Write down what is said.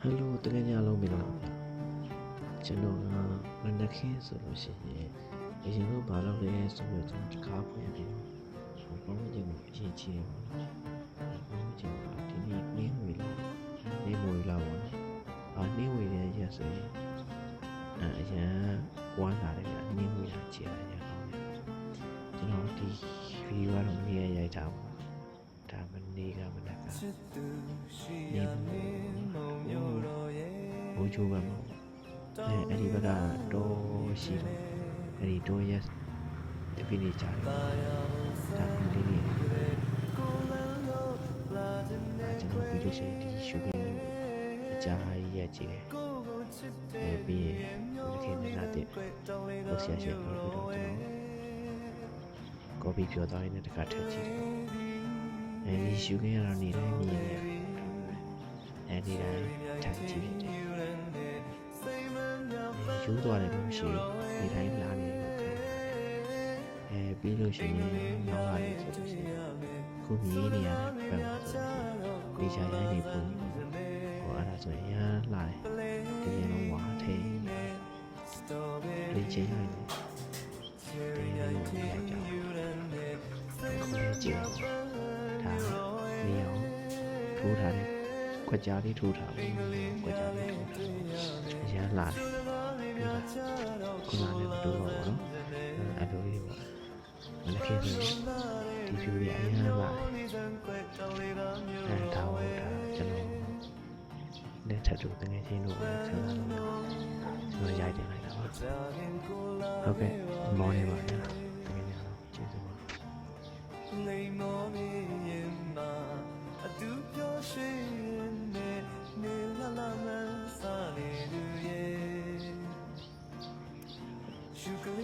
ဟယ်လိုတကယ်ကြလုံးမင်္ဂလာပါကျွန်တော်ကမနက်ခင်းဆိုလို့ရှိရင်အရင်ကဘာလုပ်လဲဆိုတော့ကျွန်တော်တကားဖွင့်ပြီးတော့ဘောင်းကျင်ကိုအရင်ချီတယ်ပေါ့နော်ဘောင်းကျင်ကဒီနေ့နင်းဝေလာနင်းဝေလာပေါ့နော်အာနင်းဝေရရက်ဆိုရင်အဲအရင်ဝမ်းလာတယ်ကနင်းဝေလာချီရရအောင်ကျွန်တော်ဒီဗီဒီယိုကတော့မနေ့ရိုက်တာပေါ့ဒါမနေ့ကမနက်က ရဲ့ဘိုးချိုးပဲမဟုတ်ဘူးအဲအဲ့ဒီဘက်ကတော့ရှိတယ်အဲ့ဒီတော့ရက်တပိနေကြတယ်ဒါကလေးလေးကျွန်တော်ဗီဒီယိုရှင်ဒီရှုခင်းလို့အကြာကြီးရက်ကြည့်တယ်အဲပြီးရင်ဒီခေတ်နဲ့တဲ့လို့ဆရာရှင်ပြီးတော့ကျွန်တော်ကော်ပီပြောသားရင်းနဲ့တခါထည့်ကြည့်တယ်အဲဒီရှုခင်းရတော့နေတိုင်းမြင်ရတယ်အဲဒီတိုင်းထိုင်ကြည့်တယ် ယူသွားတယ်လို့မရှိဘူးဒီတိုင်းလာနေလို့ခံအဲပြီးလို့ရှိရင်နောက်လာနေဆိုလို့ရှိရင်ခုမြည်နေရတဲ့ဘက်မှာဆိုလို့ဒီချာရိုင်းနေပုံဟောအဲ့ဒါဆိုရင်ရမ်းလာတယ်ဒီရင်လုံးဝါထဲဒီချင်းရိုင်းနေဒီရင်လုံးရိုက်ကြအောင်ခုလေးကြည့်အောင်ဒါနေအောင်ထိုးထားတယ်ခွက်ကြားလေးထိုးထားဘူးခွက်ကြားလေးထိုးထားရမ်းလာတယ်ပြီးလား ခုနကလည်းမတိုးပါဘူးနော်အဲ့လိုလေးပေါ့မနေ့ကဆိုရင်ဒီဖြူရအရင်လာတယ်အဲဒါဟုတ်တာကျွန်တော်လက်ထပ်တူတကယ်ချင်းလို့လည်းဆက်လာလို့ကျွန်တော်ရိုက်တင်လိုက်တာပါဟုတ်ကဲ့မောင်းနေပါဗျာ you can